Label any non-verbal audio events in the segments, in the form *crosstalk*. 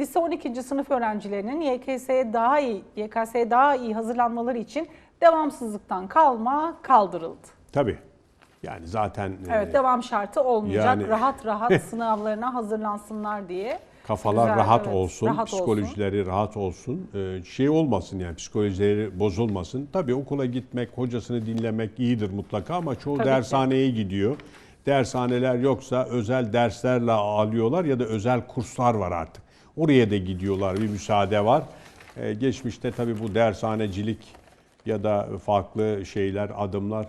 lise 12. sınıf öğrencilerinin YKS'ye daha iyi YKS'ye daha iyi hazırlanmaları için devamsızlıktan kalma kaldırıldı. Tabii. Yani zaten Evet, e, devam şartı olmayacak. yani- Rahat rahat *laughs* sınavlarına hazırlansınlar diye. kafalar Güzel, rahat evet, olsun, rahat olsun. psikolojileri rahat olsun. e, şey olmasın yani psikolojileri bozulmasın. Tabii okula gitmek, hocasını dinlemek iyidir mutlaka ama çoğu Tabii ki. dershaneye gidiyor. Dershaneler yoksa özel derslerle alıyorlar ya da özel kurslar var artık. Oraya da gidiyorlar, bir müsaade var. E, geçmişte tabii bu dershanecilik ya da farklı şeyler, adımlar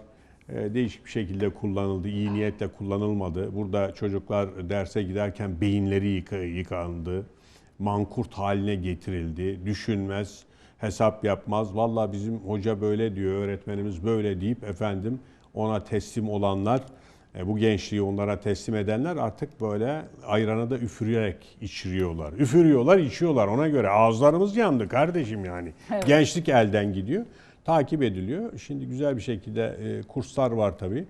e, değişik bir şekilde kullanıldı. iyi niyetle kullanılmadı. Burada çocuklar derse giderken beyinleri yıka- yıkandı. Mankurt haline getirildi. Düşünmez, hesap yapmaz. Vallahi bizim hoca böyle diyor, öğretmenimiz böyle deyip efendim ona teslim olanlar, bu gençliği onlara teslim edenler artık böyle ayranı da üfürerek içiriyorlar. Üfürüyorlar, içiyorlar. Ona göre ağızlarımız yandı kardeşim yani. Evet. Gençlik elden gidiyor. Takip ediliyor. Şimdi güzel bir şekilde e, kurslar var tabii.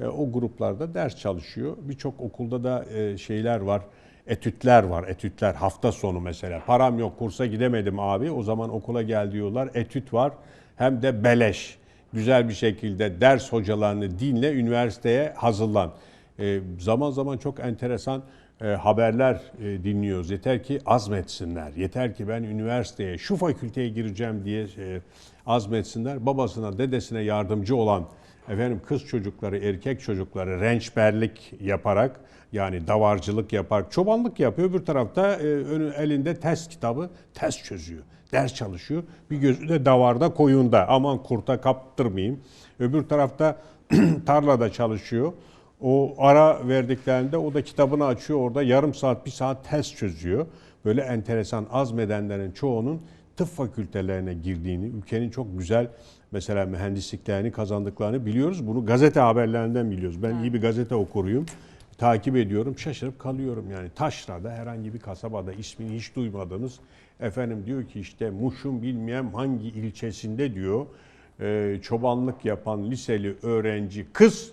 E, o gruplarda ders çalışıyor. Birçok okulda da e, şeyler var. Etütler var. Etütler hafta sonu mesela. Param yok kursa gidemedim abi. O zaman okula gel diyorlar. Etüt var. Hem de beleş. Güzel bir şekilde ders hocalarını dinle, üniversiteye hazırlan. E, zaman zaman çok enteresan e, haberler e, dinliyoruz. Yeter ki azmetsinler. Yeter ki ben üniversiteye, şu fakülteye gireceğim diye e, azmetsinler. Babasına, dedesine yardımcı olan efendim kız çocukları, erkek çocukları rençberlik yaparak yani davarcılık yaparak çobanlık yapıyor. Bir tarafta e, elinde test kitabı test çözüyor. Ders çalışıyor. Bir gözü de davarda koyunda. Aman kurta kaptırmayayım. Öbür tarafta *clears throat* tarlada çalışıyor. O ara verdiklerinde o da kitabını açıyor orada yarım saat bir saat test çözüyor. Böyle enteresan azmedenlerin çoğunun tıp fakültelerine girdiğini, ülkenin çok güzel mesela mühendisliklerini kazandıklarını biliyoruz. Bunu gazete haberlerinden biliyoruz. Ben iyi bir gazete okuruyum. Takip ediyorum, şaşırıp kalıyorum. Yani Taşra'da herhangi bir kasabada ismini hiç duymadığınız efendim diyor ki işte Muş'un bilmem hangi ilçesinde diyor çobanlık yapan liseli öğrenci kız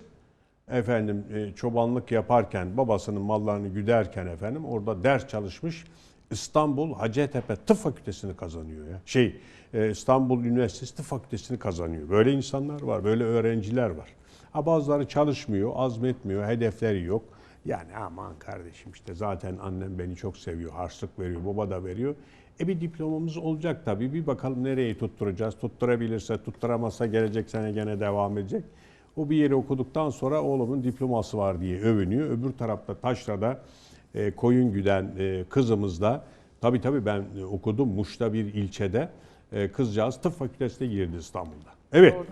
efendim e, çobanlık yaparken babasının mallarını güderken efendim orada ders çalışmış İstanbul Hacettepe Tıp Fakültesini kazanıyor ya. Şey e, İstanbul Üniversitesi Tıp Fakültesini kazanıyor. Böyle insanlar var, böyle öğrenciler var. Ha bazıları çalışmıyor, azmetmiyor, hedefleri yok. Yani aman kardeşim işte zaten annem beni çok seviyor, harçlık veriyor, baba da veriyor. E bir diplomamız olacak tabii. Bir bakalım nereyi tutturacağız. Tutturabilirse, tutturamazsa gelecek sene gene devam edecek. O bir yeri okuduktan sonra oğlumun diploması var diye övünüyor. Öbür tarafta Taşra'da e, koyun güden e, kızımız da tabii tabii ben okudum Muş'ta bir ilçede e, kızcağız tıp fakültesine girdi İstanbul'da. Evet. Doğru.